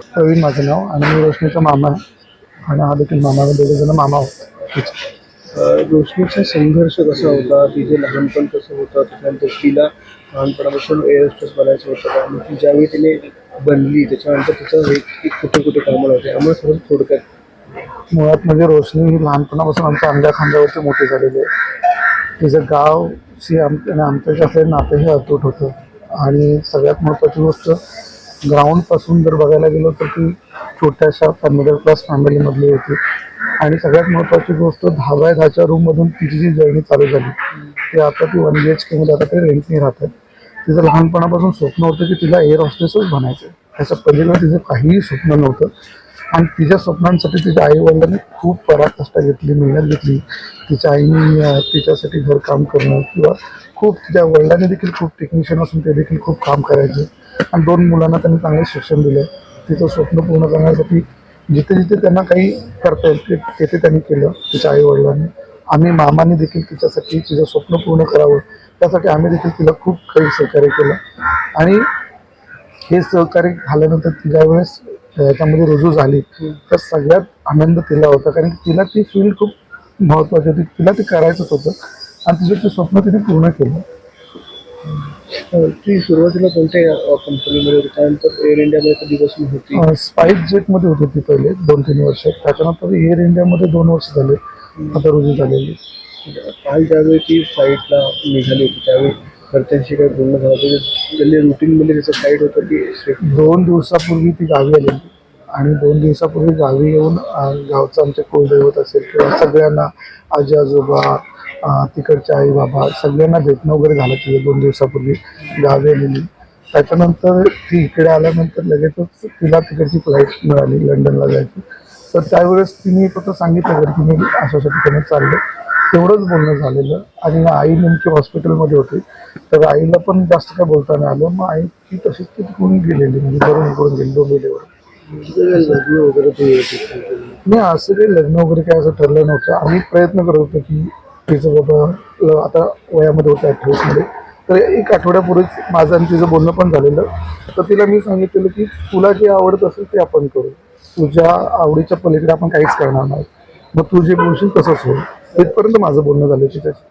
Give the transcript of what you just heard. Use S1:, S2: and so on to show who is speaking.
S1: प्रवीण माझं नाव आणि मी रोशनीचा मामा आहे. आणि हा देखील मामा दोघे जण मामा आहोत.
S2: अ, रोशनीचा संघर्ष कसा होता? तिचे लहानपण कसं होतं? त्याच्यानंतर तिला लहानपणापासून एअरस्ट्रेस बनायचं होतं. आणि ती ज्यावेळी तिने बनली त्याच्यानंतर तिचं हे कुठे कुठे कामाला होते? आम्हाला समज थोडक्यात.
S1: मुळात म्हणजे रोशनी ही लहानपणापासून आमच्या अंड्या खांद्यावरती मोठी झालेली आहे. तिचं गावशी आम आणि आमच्याशी असलेलं नातंही अतूट होतं. आणि सगळ्यात महत्त्वाची गोष्ट ग्राउंडपासून जर बघायला गेलो तर ती छोट्याशा मिडल क्लास फॅमिलीमधली होती. आणि सगळ्यात महत्त्वाची गोष्ट दहा बाय दहाच्या रूममधून तिची जी जर्नी चालू झाली ती आता ती वन बी एच केमध्ये आता ते रेंटने राहतात. तिचं लहानपणापासून स्वप्न होतं की तिला एअर हॉस्टेसच बनायचं त्याच्या पलीकडे तिचं काहीही स्वप्न नव्हतं. आणि तिच्या स्वप्नांसाठी तिच्या आईवडिलांनी खूप खूप कष्ट घेतली मेहनत घेतली. तिच्या आईने तिच्यासाठी तिच्यासाठी घरकाम करणं किंवा खूप तिच्या वडिलांनी देखील खूप टेक्निशियन असून ते देखील खूप काम करायचे. आणि दोन मुलांना त्यांनी चांगले शिक्षण दिलं. तिचं स्वप्न पूर्ण करण्यासाठी जिथे जिथे त्यांना काही करता येईल ते तेथे त्यांनी केलं तिच्या आईवडिलांनी. आम्ही मामाने देखील तिच्यासाठी तिचं स्वप्न पूर्ण करावं. त्यासाठी आम्ही देखील तिला खूप काही सहकार्य केलं. आणि हे सहकार्य झाल्यानंतर तिच्या वेळेस याच्यामध्ये रुजू झाली. तर सगळ्यात आनंद तिला होता. कारण तिला ती फील्ड खूप महत्त्वाची होती. तिला ते करायचंच होतं. आणि तिचं ते स्वप्न तिने पूर्ण केलं.
S2: ती सुरुवातीला कोणत्या कंपनीमध्ये होती? त्यानंतर एअर इंडियामध्ये कधीपासून होती.
S1: अं, स्पाईस जेटमध्ये होती ती पहिले दोन तीन वर्ष. त्याच्यानंतर एअर इंडियामध्ये दोन वर्ष झाले. आता रुजू झालेली.
S2: काल ज्यावेळी ती फ्लाईटला निघाली होती त्यावेळी घरच्यांशी काही बोलणं झालं होतं. त्यांनी रुटीनमध्ये त्याचं फ्लाईट होतं की
S1: दोन दिवसापूर्वी ती गावी आलेली. आणि दोन दिवसापूर्वी गावी येऊन गावचं आमचे कुलदैवत असेल किंवा सगळ्यांना आजी आजोबा तिकडचे आई बाबा सगळ्यांना भेटणं वगैरे झालं तिथे दोन दिवसापूर्वी गावी आलेली. त्याच्यानंतर ती इकडे आल्यानंतर लगेचच तिला तिकडची फ्लाईट मिळाली लंडनला जायची. तर त्यावेळेस तिने फक्त सांगितलं घरी की मी अशा अशा ठिकाणी चाललं तेवढंच बोलणं झालेलं. आणि आई नेमकी हॉस्पिटलमध्ये होती. तर आईला पण जास्त काय बोलता नाही आलं. मग आई ती तशीच ती तिकडून गेलेली म्हणजे बरोबर इकडून गेली डोंबिवलीवर
S2: लग्न वगैरे
S1: नाही असं काही लग्न वगैरे काय असं ठरलं नव्हतं. आम्ही प्रयत्न करत होतो की तिचं बाबा आता वयामध्ये होतं अठ्ठावीसमध्ये. तर एक आठवड्यापूर्वीच माझं आणि तिचं बोलणं पण झालेलं. तर तिला मी सांगितलेलं की तुला जे आवडत असेल ते आपण करू. तुझ्या आवडीच्या पलीकडे आपण काहीच करणार नाही. मग तू जे बोलशील तसंच होईल. इथपर्यंत माझं बोलणं झालं तिच्याशी